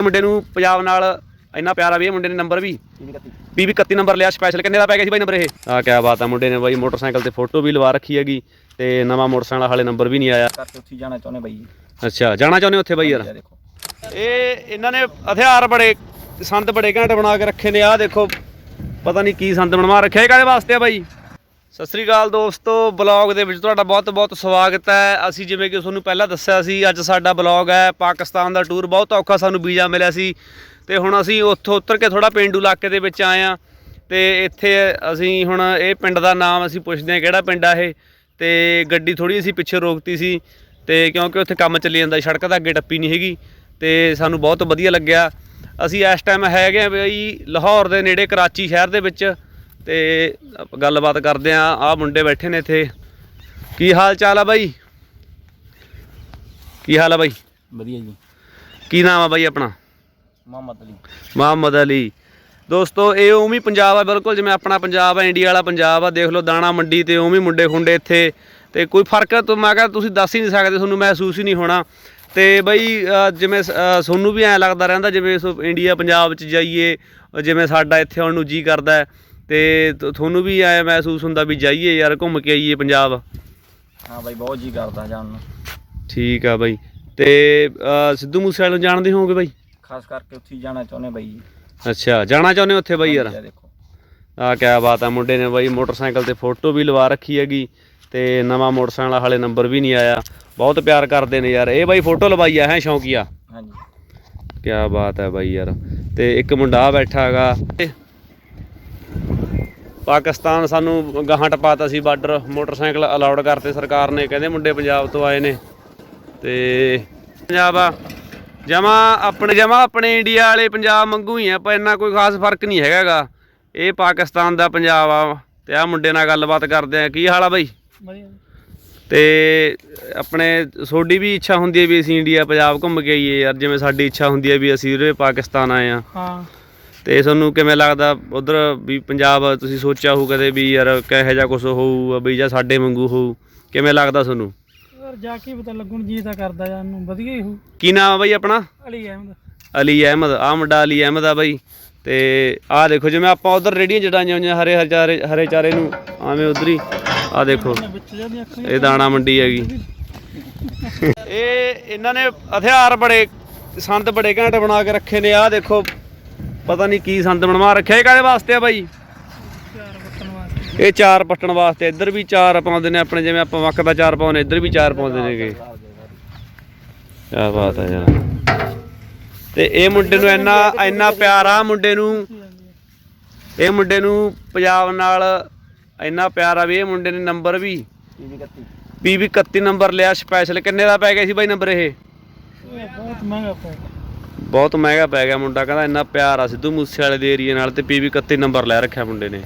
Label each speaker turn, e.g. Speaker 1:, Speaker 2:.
Speaker 1: ਮੁੰਡੇ ਨੂੰ ਪੰਜਾਬ ਨਾਲ ਇੰਨਾ ਪਿਆਰਾ ਵੀ ਇਹ ਮੁੰਡੇ ਨੇ ਨੰਬਰ ਵੀ ਪੀਵੀ 31 ਨੰਬਰ ਲਿਆ ਸਪੈਸ਼ਲ ਕਿੰਨੇ ਦਾ ਪੈ ਗਿਆ ਸੀ ਬਾਈ ਨੰਬਰ ਇਹ? ਆ ਕਿਆ ਬਾਤ ਆ ਮੁੰਡੇ ਨੇ ਬਾਈ ਮੋਟਰਸਾਈਕਲ ਤੇ ਫੋਟੋ ਵੀ ਲਵਾ ਰੱਖੀ ਹੈਗੀ ਤੇ ਨਵਾਂ ਮੋਟਰਸਾਈਕਲ ਹਾਲੇ ਨੰਬਰ ਵੀ ਨਹੀਂ ਆਇਆ।
Speaker 2: ਕਰਕੇ ਉੱਥੇ ਜਾਣਾ ਚਾਹੁੰਦੇ ਬਾਈ
Speaker 1: ਅੱਛਾ ਜਾਣਾ ਚਾਹੁੰਦੇ ਉੱਥੇ ਬਾਈ ਯਾਰ?
Speaker 2: ਇਹ ਦੇਖੋ।
Speaker 1: ਇਹ ਇਹਨਾਂ ਨੇ ਹਥਿਆਰ ਬੜੇ ਸੰਦ ਬੜੇ ਘੈਂਟ ਬਣਾ ਕੇ ਰੱਖੇ ਨੇ ਆਹ ਦੇਖੋ ਪਤਾ ਨਹੀਂ ਕੀ ਸੰਦ ਬਣਵਾ ਰੱਖਿਆ ਇਹ ਕਾਹਦੇ ਵਾਸਤੇ ਆ ਬਾਈ? ਸਤਿ ਸ੍ਰੀ ਅਕਾਲ ਦੋਸਤੋ ਬਲੌਗ ਦੇ ਵਿੱਚ ਤੁਹਾਡਾ ਬਹੁਤ-ਬਹੁਤ ਸਵਾਗਤ ਹੈ। ਅਸੀਂ ਜਿਵੇਂ ਕਿ ਤੁਹਾਨੂੰ ਪਹਿਲਾਂ ਦੱਸਿਆ ਸੀ, ਅੱਜ ਸਾਡਾ ਬਲੌਗ ਹੈ, ਪਾਕਿਸਤਾਨ ਦਾ ਟੂਰ ਬਹੁਤ ਔਖਾ ਸਾਨੂੰ ਵੀਜ਼ਾ ਮਿਲਿਆ ਸੀ। ਤੇ ਹੁਣ ਅਸੀਂ ਉੱਥੋਂ ਉਤਰ ਕੇ ਥੋੜਾ ਪਿੰਡੂ ਇਲਾਕੇ ਦੇ ਵਿੱਚ ਆਏ ਆ ਤੇ ਇੱਥੇ ਅਸੀਂ ਹੁਣ ਇਹ ਪਿੰਡ ਦਾ ਨਾਮ ਅਸੀਂ ਪੁੱਛਦੇ ਹਾਂ, ਕਿਹੜਾ ਪਿੰਡ ਆ ਇਹ? ਤੇ ਗੱਡੀ ਥੋੜੀ ਅਸੀਂ ਪਿੱਛੇ ਰੋਕਤੀ ਸੀ। ਤੇ ਕਿਉਂਕਿ ਉੱਥੇ ਕੰਮ ਚੱਲੀ ਜਾਂਦਾ, ਸੜਕ ਤਾਂ ਅੱਗੇ ਟੱਪੀ ਨਹੀਂ ਹੈਗੀ। ਤੇ ਸਾਨੂੰ ਬਹੁਤ ਵਧੀਆ ਲੱਗਿਆ। ਅਸੀਂ ਇਸ ਟਾਈਮ ਹੈਗੇ ਆ ਬਈ ਲਾਹੌਰ ਦੇ ਨੇੜੇ ਕਰਾਚੀ ਸ਼ਹਿਰ ਦੇ ਵਿੱਚ। ਤੇ ਗੱਲਬਾਤ ਕਰਦੇ ਆ ਆਹ ਮੁੰਡੇ ਬੈਠੇ ਨੇ ਇੱਥੇ। ਕੀ ਹਾਲ ਚਾਲ ਆ ਬਾਈ? ਕੀ ਹਾਲ ਆ ਬਾਈ?
Speaker 2: ਵਧੀਆ ਜੀ।
Speaker 1: ਕੀ ਨਾਮ ਆ ਬਾਈ ਆਪਣਾ?
Speaker 2: ਮੁਹੰਮਦ ਅਲੀ।
Speaker 1: ਮੁਹੰਮਦ ਅਲੀ। ਦੋਸਤੋ ਇਹ ਉਵੇਂ ਹੀ ਪੰਜਾਬ ਆ ਬਿਲਕੁਲ ਜਿਵੇਂ ਆਪਣਾ ਪੰਜਾਬ ਆ ਇੰਡੀਆ ਵਾਲਾ ਪੰਜਾਬ ਆ ਦੇਖ ਲਓ ਦਾਣਾ ਮੰਡੀ ਤੇ ਉਵੇਂ ਮੁੰਡੇ ਖੁੰਡੇ ਇੱਥੇ। ਤੇ ਕੋਈ ਫ਼ਰਕ ਤਾਂ ਮੈਂ ਕਿਹਾ ਤੁਸੀਂ ਦੱਸ ਹੀ ਨਹੀਂ ਸਕਦੇ ਤੁਹਾਨੂੰ ਮਹਿਸੂਸ ਹੀ ਨਹੀਂ ਹੋਣਾ। ਤੇ ਬਈ ਜਿਵੇਂ ਤੁਹਾਨੂੰ ਵੀ ਐਂ ਲੱਗਦਾ ਰਹਿੰਦਾ ਜਿਵੇਂ ਇੰਡੀਆ ਪੰਜਾਬ ਚ ਜਾਈਏ ਜਿਵੇਂ ਸਾਡਾ ਇੱਥੇ ਆਉਣ ਨੂੰ ਜੀ ਕਰਦਾ ਹੈ। ਤੇ ਤੁਹਾਨੂੰ ਵੀ ਐਂ ਮਹਿਸੂਸ ਹੁੰਦਾ ਵੀ ਜਾਈਏ ਯਾਰ ਘੁੰਮ ਕੇ ਆਈਏ ਪੰਜਾਬ।
Speaker 2: ਹਾਂ ਬਾਈ ਬਹੁਤ ਜੀ ਕਰਦਾ ਜਾਣ ਨੂੰ।
Speaker 1: ਠੀਕ ਆ ਬਾਈ। ਤੇ ਸਿੱਧੂ ਮੂਸੇਵਾਲੇ ਨੂੰ ਜਾਣਦੇ ਹੋਵੋਗੇ ਬਾਈ?
Speaker 2: ਖਾਸ ਕਰਕੇ ਉੱਥੇ ਜਾਣਾ ਚਾਹੁੰਦੇ ਬਾਈ
Speaker 1: ਅੱਛਾ ਜਾਣਾ ਚਾਹੁੰਦੇ ਉੱਥੇ ਬਾਈ ਯਾਰ? ਆ ਕਿਆ ਬਾਤ ਆ ਮੁੰਡੇ ਨੇ ਬਾਈ ਮੋਟਰਸਾਈਕਲ ਤੇ ਫੋਟੋ ਵੀ ਲਵਾ ਰੱਖੀ ਹੈਗੀ ਤੇ ਨਵਾਂ ਮੋਟਰਸਾਈਕਲ ਹਾਲੇ ਨੰਬਰ ਵੀ ਨਹੀਂ ਆਇਆ। ਬਹੁਤ ਪਿਆਰ ਕਰਦੇ ਨੇ ਯਾਰ। ਇਹ ਬਾਈ ਫੋਟੋ ਲਵਾਈ ਆ ਹੈ ਸ਼ੌਂਕੀਆ?
Speaker 2: ਹਾਂਜੀ।
Speaker 1: ਕਿਆ ਬਾਤ ਹੈ ਬਾਈ ਯਾਰ। ਤੇ ਇੱਕ ਮੁੰਡਾ ਬੈਠਾ ਹੈਗਾ ਪਾਕਿਸਤਾਨ ਸਾਨੂੰ ਗਾਹਾਂ ਟਪਾਤਾ ਸੀ ਬਾਰਡਰ ਮੋਟਰਸਾਈਕਲ ਅਲਾਉਡ ਕਰਤੇ ਸਰਕਾਰ ਨੇ ਕਹਿੰਦੇ ਮੁੰਡੇ ਪੰਜਾਬ ਤੋਂ ਆਏ ਨੇ। ਤੇ ਪੰਜਾਬ ਆ ਜਮਾ ਆਪਣੇ ਜਮਾ ਆਪਣੇ ਇੰਡੀਆ ਵਾਲੇ ਪੰਜਾਬ ਵਾਂਗੂ ਹੀ ਆ ਪਰ ਇੰਨਾ ਕੋਈ ਖਾਸ ਫ਼ਰਕ ਨਹੀਂ ਹੈਗਾਗਾ। ਇਹ ਪਾਕਿਸਤਾਨ ਦਾ ਪੰਜਾਬ ਆ ਤੇ ਆ ਮੁੰਡੇ ਨਾਲ ਗੱਲਬਾਤ ਕਰਦੇ ਆ ਕੀ ਹਾਲ ਆ ਬਾਈ? ਤੇ ਆਪਣੇ ਸੋਡੀ ਵੀ ਇੱਛਾ ਹੁੰਦੀ ਹੈ ਵੀ ਅਸੀਂ ਇੰਡੀਆ ਪੰਜਾਬ ਘੁੰਮ ਕੇ ਆਈਏ ਯਾਰ ਜਿਵੇਂ ਸਾਡੀ ਇੱਛਾ ਹੁੰਦੀ ਹੈ ਵੀ ਅਸੀਂ ਉਰੇ ਪਾਕਿਸਤਾਨ ਆਏ ਆ।
Speaker 2: ਹਾਂ।
Speaker 1: ਤੇ ਤੁਹਾਨੂੰ ਕਿਵੇਂ ਲੱਗਦਾ? ਉਧਰ ਵੀ ਪੰਜਾਬ ਤੁਸੀਂ ਸੋਚਿਆ ਹੋਊ ਕਦੇ ਵੀ ਯਾਰ ਕਿਹੋ ਜਿਹਾ ਕੁਝ ਹੋਊ ਵੀ ਜਾਂ ਸਾਡੇ ਵਾਂਗੂ ਹੋਊ? ਕਿਵੇਂ ਲੱਗਦਾ ਤੁਹਾਨੂੰ?
Speaker 2: ਯਾਰ ਜਾ ਕੇ ਪਤਾ ਲੱਗਣ ਜੀ ਤਾਂ ਕਰਦਾ ਜਾਨ ਨੂੰ ਵਧੀਆ ਹੀ ਹੋ
Speaker 1: ਕੀ ਨਾਮ ਆ ਬਾਈ ਆਪਣਾ?
Speaker 2: ਅਲੀ ਅਹਿਮਦ।
Speaker 1: ਅਲੀ ਅਹਿਮਦ ਆ ਮੁੰਡਾ ਅਲੀ ਅਹਿਮਦ ਆ ਬਾਈ। ਤੇ ਆਹ ਦੇਖੋ ਜਿਵੇਂ ਆਪਾਂ ਉਧਰ ਰੇੜੀਆਂ ਜੜਾਈਆਂ ਹੋਈਆਂ ਹਰੇ ਹਰੇ ਚਾਰੇ ਹਰੇ ਚਾਰੇ ਨੂੰ ਆਵੇਂ ਉਧਰ ਹੀ। ਆਹ ਦੇਖੋ
Speaker 2: ਵਿੱਚ ਜਾਂਦੀ ਅੱਖਾਂ
Speaker 1: ਇਹ ਦਾਣਾ ਮੰਡੀ ਹੈਗੀ। ਇਹ ਇਹਨਾਂ ਨੇ ਹਥਿਆਰ ਬੜੇ ਸੰਦ ਬੜੇ ਘੈਂਟ ਬਣਾ ਕੇ ਰੱਖੇ ਨੇ। ਆਹ ਦੇਖੋ ਪਤਾ ਨਹੀਂ ਕੀ ਸੰਦ ਬਣਵਾ ਰੱਖਿਆ ਇਹ ਕਾਹਦੇ ਵਾਸਤੇ ਆ ਬਾਈ? ਇਹ ਚਾਰ ਪੱਟਣ ਵਾਸਤੇ, ਇੱਧਰ ਵੀ ਚਾਰ ਪਾਉਂਦੇ ਨੇ ਆਪਣੇ, ਜਿਵੇਂ ਆਪਾਂ ਮੱਕ ਦਾ ਚਾਰ ਪਾਉਂਦੇ, ਇੱਧਰ ਵੀ ਚਾਰ ਪਾਉਂਦੇ ਨੇਗੇ। ਕੀ ਬਾਤ ਹੈ ਯਾਰ। ਤੇ ਇਹ ਮੁੰਡੇ ਨੂੰ ਇੰਨਾ ਇੰਨਾ ਪਿਆਰ ਆ ਮੁੰਡੇ ਨੂੰ, ਇਹ ਮੁੰਡੇ ਨੂੰ ਪੰਜਾਬ ਨਾਲ ਇੰਨਾ ਪਿਆਰ ਆ ਵੀ ਇਹ ਮੁੰਡੇ ਨੇ ਨੰਬਰ ਵੀ
Speaker 2: ਟੀਵੀ
Speaker 1: 31 ਨੰਬਰ ਲਿਆ, ਸਪੈਸ਼ਲ ਕਿੰਨੇ ਦਾ ਪੈ ਗਿਆ ਸੀ ਬਾਈ ਨੰਬਰ ਇਹ?
Speaker 2: ਇਹ ਬਹੁਤ ਮਹਿੰਗਾ ਪਿਆ
Speaker 1: ਬਹੁਤ ਮਹਿੰਗਾ ਪੈ ਗਿਆ ਮੁੰਡਾ, ਕਹਿੰਦਾ ਇੰਨਾ ਪਿਆਰ ਆ ਸਿੱਧੂ ਮੂਸੇ ਵਾਲੇ ਦੇ ਏਰੀਏ ਨਾਲ ਤੇ ਪੀਵੀ 31 ਨੰਬਰ ਲੈ ਰੱਖਿਆ ਮੁੰਡੇ ਨੇ।